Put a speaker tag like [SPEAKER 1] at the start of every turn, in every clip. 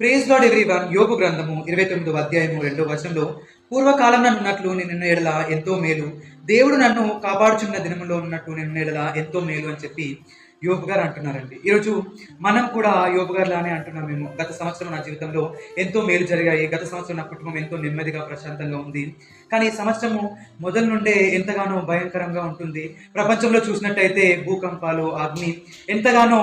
[SPEAKER 1] Praise lord every one యోగు గ్రంథము ఇరవై తొమ్మిదవ అధ్యాయము రెండో వచనంలో పూర్వకాలం ఉన్నట్లు నిన్న ఎడల ఎంతో మేలు. దేవుడు నన్ను కాపాడుచున్న దినములో ఉన్నట్టు నిన్న ఎడల ఎంతో మేలు అని చెప్పి యోగు గారు అంటున్నారండి. ఈరోజు మనం కూడా యోగు గారు లానే అంటున్నాం మేము. గత సంవత్సరం నా జీవితంలో ఎంతో మేలు జరిగాయి. గత సంవత్సరం నా కుటుంబం ఎంతో నెమ్మదిగా ప్రశాంతంగా ఉంది. కానీ ఈ సంవత్సరము మొదలు నుండే ఎంతగానో భయంకరంగా ఉంటుంది. ప్రపంచంలో చూసినట్టయితే భూకంపాలు అగ్ని ఎంతగానో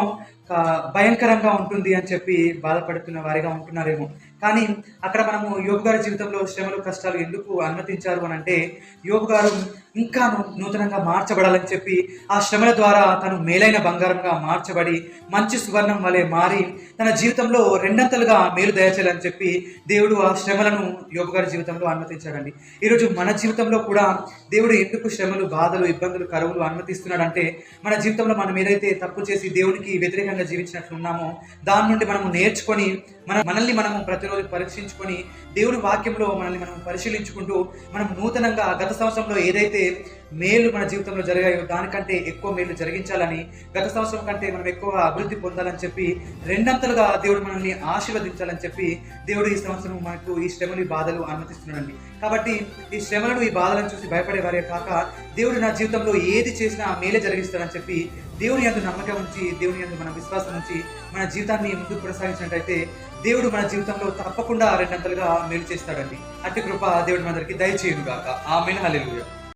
[SPEAKER 1] భయంకరంగా ఉంటుంది అని చెప్పి బాధపడుతున్న వారిగా ఉంటున్నారేమో. కానీ అక్కడ మనము యోగు గారి జీవితంలో శ్రమలు కష్టాలు ఎందుకు అనుమతించారు అని అంటే యోగు గారు ఇంకా నూతనంగా మార్చబడాలని చెప్పి ఆ శ్రమల ద్వారా తను మేలైన బంగారంగా మార్చబడి మంచి సువర్ణం వలె మారి తన జీవితంలో రెండంతలుగా మేలు దయచేయాలని చెప్పి దేవుడు ఆ శ్రమలను యోగగారి జీవితంలో అనుమతించాడండి. ఈరోజు మన జీవితంలో కూడా దేవుడు ఎందుకు శ్రమలు బాధలు ఇబ్బందులు కరువులు అనుమతిస్తున్నాడంటే మన జీవితంలో మనం ఏదైతే తప్పు చేసి దేవునికి వ్యతిరేకంగా జీవించినట్లు ఉన్నామో దాని నుండి మనము నేర్చుకొని మన మనల్ని మనము ప్రతిరోజు పరీక్షించుకొని దేవుడి వాక్యంలో మనల్ని మనం పరిశీలించుకుంటూ మనం నూతనంగా గత సంవత్సరంలో ఏదైతే మేలు మన జీవితంలో జరిగాయో దానికంటే ఎక్కువ మేలు జరిగించాలని గత సంవత్సరం కంటే మనం ఎక్కువ అభివృద్ధి పొందాలని చెప్పి రెండంతలుగా దేవుడు మనల్ని ఆశీర్వదించాలని చెప్పి దేవుడు ఈ సంవత్సరం మనకు ఈ శ్రమలు ఈ బాధలు అనుమతిస్తున్నాడండి. కాబట్టి ఈ శ్రమలను ఈ బాధలను చూసి భయపడే వారే కాక దేవుడు నా జీవితంలో ఏది చేసినా మేలే జరిగిస్తాడని చెప్పి దేవుని యందు నమ్మకం ఉంచి దేవుని యందు మన విశ్వాసం ఉంచి మన జీవితాన్ని ముందుకు కొనసాగించినట్టయితే దేవుడు మన జీవితంలో తప్పకుండా రెండంతలుగా మేలు చేస్తాడండి. అట్టి కృప దేవుడు మనందరికీ దయచేయుగాక ఆ ఆమెను. హల్లెలూయా.